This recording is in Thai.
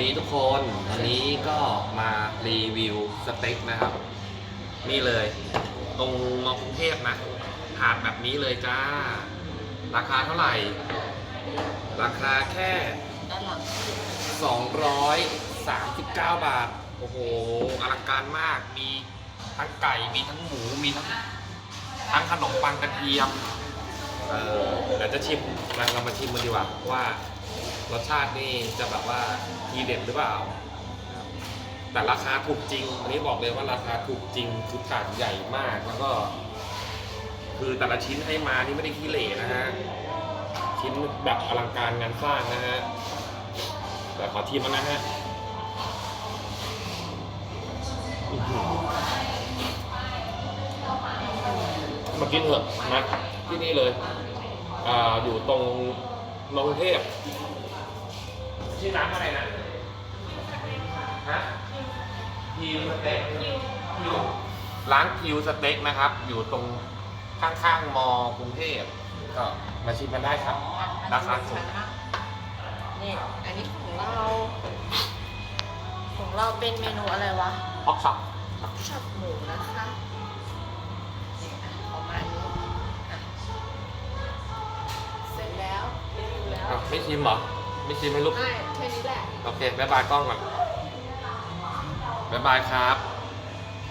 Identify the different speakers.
Speaker 1: ดีทุกคนวันนี้ก็มารีวิวสเต็กนะครับ นี่เลย ตรงมอกรุงเทพนะถาดแบบนี้เลยจ้า ราคาเท่าไหร่ ราคาแค่
Speaker 2: ด้านหลัง
Speaker 1: 239 บาท โอ้โหอลังการมากมีทั้งไก่มีทั้งหมูมีทั้งทั้งขนมปังกระเทียม เออเดี๋ยวจะชิมมาเรามาชิมกันดีกว่าว่ารสชาตินี่จะแบบว่า ทีเด็ดหรือเปล่า แต่ราคาถูกจริง อันนี้บอกเลยว่าราคาถูกจริงคือถาดใหญ่มากแล้วก็ คือแต่ละชิ้นให้มานี่ไม่ได้ขี้เหร่นะฮะ ชิ้นแบบอลังการงานสร้างนะฮะ แต่ขอทีมันนะฮะมากินเถอะนะที่นี่เลย อ่า อยู่ตรงนงเทพ ชื่อร้านอะไรนะฮะคิวสเต็กคิวร้านคิวสเต็กนะครับ อยู่ตรงข้างๆมอกรุงเทพก็มาชิมกันได้ครับราคาถูก
Speaker 2: นี่อันนี้ของเรา ของเราเป็นเมนูอะไรวะ
Speaker 1: ฮอกช็อป
Speaker 2: ช็อปหมูนะคะนี่อะประมาณนี้อะเสร็จแล้วรีวิวแล้ว
Speaker 1: อะไม่ชิมเหรอ ไม่ชิมให้ลูก
Speaker 2: ไม่แค่นี้แหละ
Speaker 1: โอเคบายบายกล้องก่อนบายบายครับ